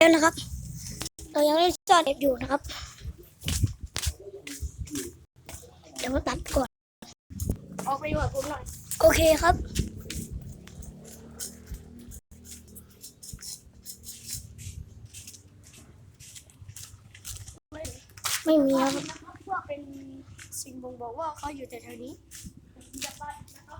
แล้วนะครับ เรายังไม่จอดเด็บอยู่นะครับ เดี๋ยวมาตัดก่อน ออกไปอยู่กับผมหน่อย โอเคครับ ไม่มีครับ พวกเป็นสิ่งบ่งบอกว่าเขาอยู่แต่แถวนี้จะไปนะค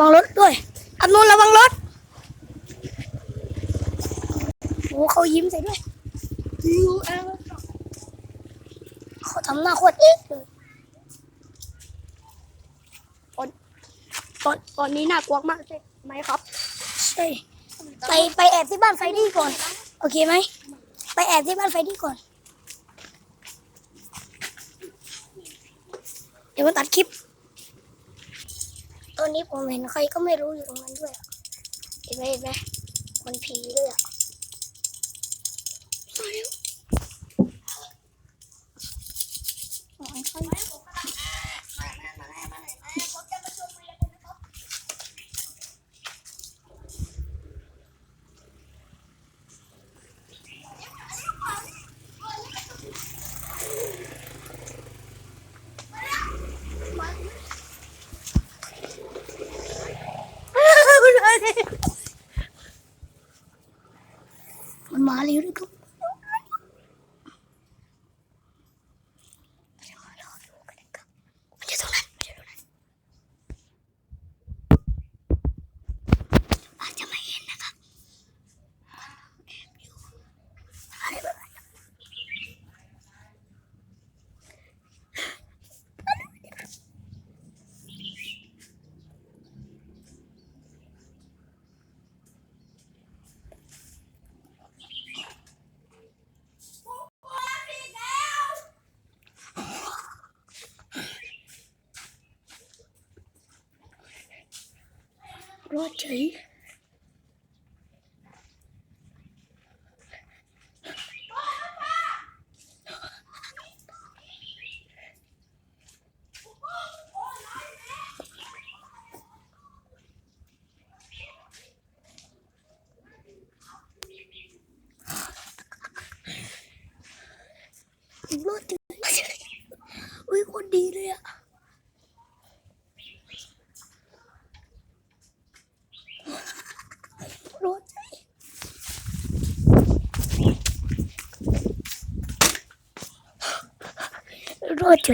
รับเฮ้ยระวังรถด้วยอับนุนระวังรถโอ้เขายิ้มใส่ด้วยยูเอลเขาทำหน้าโคตรเอ๊ะเลยตอนตอนนี้น่ากลัวมากใช่ไหมครับ ใช่ ไปไปแอบที่บ้านไฟดี้ก่อน โอเคไหม ไปแอบที่บ้านไฟดี้ก่อน เดี๋ยวมาตัดคลิป ตอนนี้ผมเห็นใครก็ไม่รู้อยู่ตรงนั้นด้วย เห็นไหมเห็นไหมมันผีด้วยอะมาเร็วโอ้ยเขา มันมาเร็วด้วยครับมันอยู่ตรงนั้นมันอยู่ตรงนั้นอาจจะไม่เห็นนะครับแอบอยู่อะไรแบบนั้น รอดเฉยรอดเฉยอุ้ยคนดีเลยอะ รถใจ รถใจ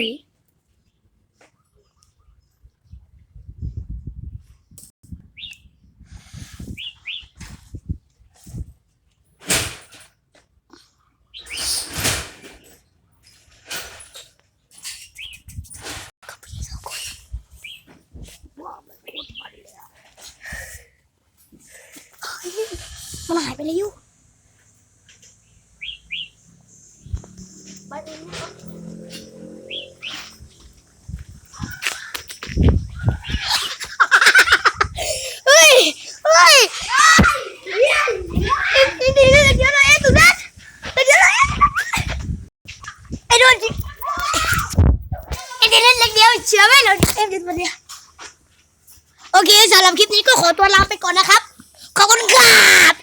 มันหายไปแล้วไปเองนะครับ เฮ้ย เฮ้ยนี่นี่นี่เดี๋ยวนะเอ๊ะตุนัทเดี๋ยวนะไอ้โดนจิไอ้เดี๋ยวเล็ก เดียวเชื่อไหมเราเอ็มดี๋ยวมาเดียโอเคสำหรับคลิปนี้ก็ขอตัวลาไปก่อนนะครับ ขอบคุณครับ